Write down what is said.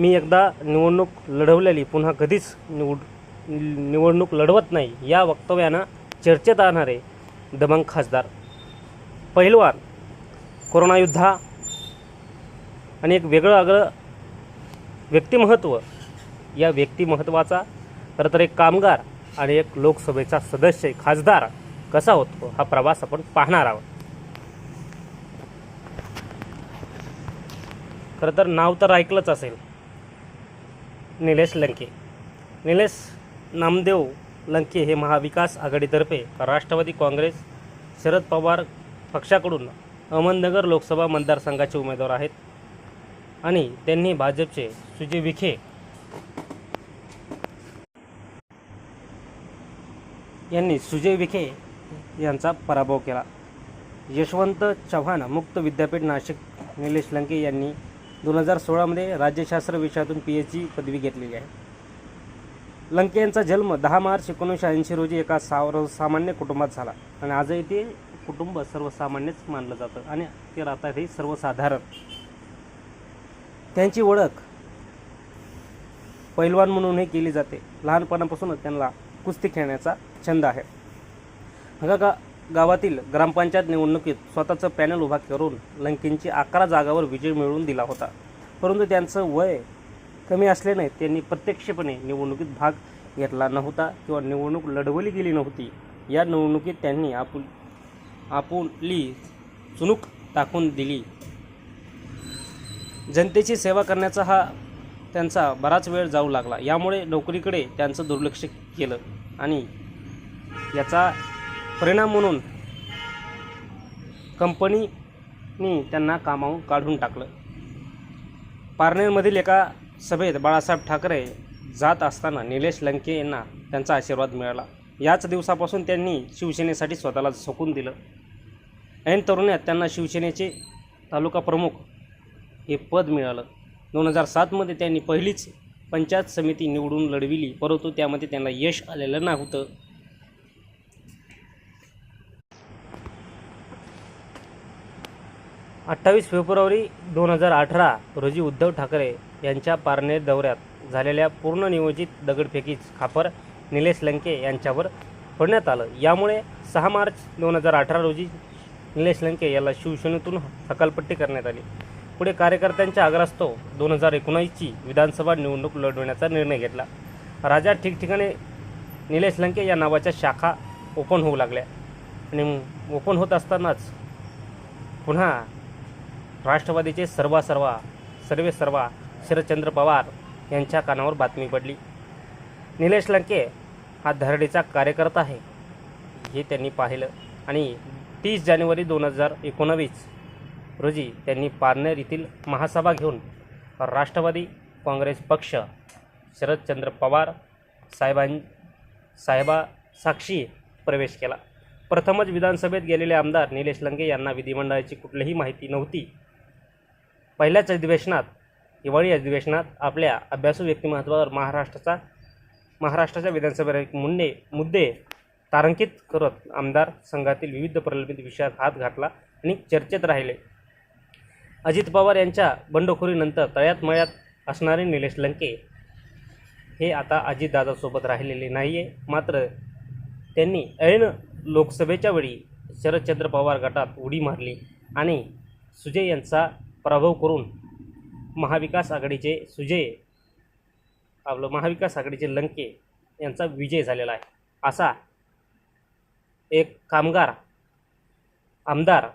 मी एकदा निवडणूक लढवलेली पुन्हा कधीच निवड निवडणूक लढवत नाही या वक्तव्यानं चर्चेत आणणारे दबंग खासदार. पहिलवान कोरोना युद्धा आणि एक वेगळं आगळं व्यक्तिमहत्त्व या व्यक्तिमहत्त्वाचा खरं तर एक कामगार आणि एक लोकसभेचा सदस्य खासदार कसा होतो हा प्रवास आपण पाहणार आहोत. खरं तर नाव तर ऐकलंच असेल. निलेश लंके. निलेश नामदेव लंके हे महाविकास आघाडीतर्फे राष्ट्रवादी काँग्रेस शरद पवार पक्षाकडून अहमदनगर लोकसभा मतदारसंघाचे उमेदवार आहेत. आणि त्यांनी भाजपचे सुजय विखे यांनी सुजय विखे यांचा पराभव केला. यशवंत चव्हाण मुक्त विद्यापीठ नाशिक निलेश लंके यांनी दोन हजार सोळामध्ये राज्यशास्त्र विषयातून पी एच डी पदवी घेतलेली आहे. लंके यांचा जन्म दहा मार्च एकोणीसशे ऐंशी रोजी एका सावर सामान्य कुटुंबात झाला. आणि आजही ते कुटुंब सर्वसामान्यच मानलं जातं. आणि ते राहतात हे सर्वसाधारण. त्यांची ओळख पैलवान म्हणूनही केली जाते. लहानपणापासूनच त्यांना कुस्ती खेळण्याचा छंद आहे. गा गावातील ग्रामपंचायत निवडणुकीत स्वतःचं पॅनल उभा करून लंकेंची अकरा जागावर विजय मिळवून दिला होता. परंतु त्यांचं वय कमी असल्याने त्यांनी प्रत्यक्षपणे निवडणुकीत भाग घेतला नव्हता किंवा निवडणूक लढवली गेली नव्हती. या निवडणुकीत त्यांनी आपुल आपुली चुणूक टाकून दिली. जनतेची सेवा करण्याचा हा त्यांचा बराच वेळ जाऊ लागला. यामुळे नोकरीकडे त्यांचं दुर्लक्ष केलं आणि याचा परिणाम म्हणून कंपनीनी त्यांना कामावून काढून टाकलं. पारनेरमधील एका सभेत बाळासाहेब ठाकरे जात असताना निलेश लंके यांना त्यांचा आशीर्वाद मिळाला. याच दिवसापासून त्यांनी शिवसेनेसाठी स्वतःला सोकून दिलं. ऐन तरुण्यात त्यांना शिवसेनेचे तालुका प्रमुख हे पद मिळालं. दोन हजार सातमध्ये त्यांनी पहिलीच पंचायत समिती निवडून लढविली परंतु त्यामध्ये त्यांना यश आलेलं नव्हतं. अठ्ठावीस फेब्रुवारी दोन हजार अठरा रोजी उद्धव ठाकरे यांच्या पारनेर दौऱ्यात झालेल्या पूर्ण नियोजित दगडफेकीच खापर निलेश लंके यांच्यावर फोडण्यात आलं. यामुळे सहा मार्च दोन हजार अठरा रोजी निलेश लंके याला शिवसेनेतून हकालपट्टी करण्यात आली. पुढे कार्यकर्त्यांच्या आग्रहास्तव दोन हजार एकोणावीसची विधानसभा निवडणूक लढवण्याचा निर्णय घेतला. राजा ठिकठिकाणी निलेश लंके या नावाच्या शाखा ओपन होऊ लागल्या. आणि ओपन होत असतानाच पुन्हा राष्ट्रवादीचे सर्वा सर्वा सर्वे सर्वा शरदचंद्र पवार यांच्या कानावर बातमी पडली. निलेश लंके हा धरडीचा कार्यकर्ता आहे. हे त्यांनी पाहिलं. आणि तीस जानेवारी दोन हजार एकोणावीस रोजी त्यांनी पारनेर येथील महासभा घेऊन राष्ट्रवादी काँग्रेस पक्ष शरदचंद्र पवार साहेबां साहेबा साक्षी प्रवेश केला. प्रथमच विधानसभेत गेलेले आमदार निलेश लंके यांना विधिमंडळाची कुठलीही माहिती नव्हती. पहिल्याच अधिवेशनात हिवाळी अधिवेशनात आपल्या अभ्यासू व्यक्तिमत्वावर महाराष्ट्राचा महाराष्ट्राच्या विधानसभेत मुंडे मुद्दे तारांकित करत आमदार संघातील विविध प्रलंबित विषयात हात घातला आणि चर्चेत राहिले. अजित पवार यांच्या बंडखोरीनंतर तळ्यात मळ्यात असणारे निलेश लंके हे आता अजितदादासोबत राहिलेले नाही आहे मात्र त्यांनी ऐन लोकसभेच्या वेळी शरदचंद्र पवार गटात उडी मारली आणि सुजय यांचा पराभव करून महाविकास आघाडीचे सुजय आपलं महाविकास आघाडीचे लंके यांचा विजय झालेला आहे. असा एक कामगार आमदार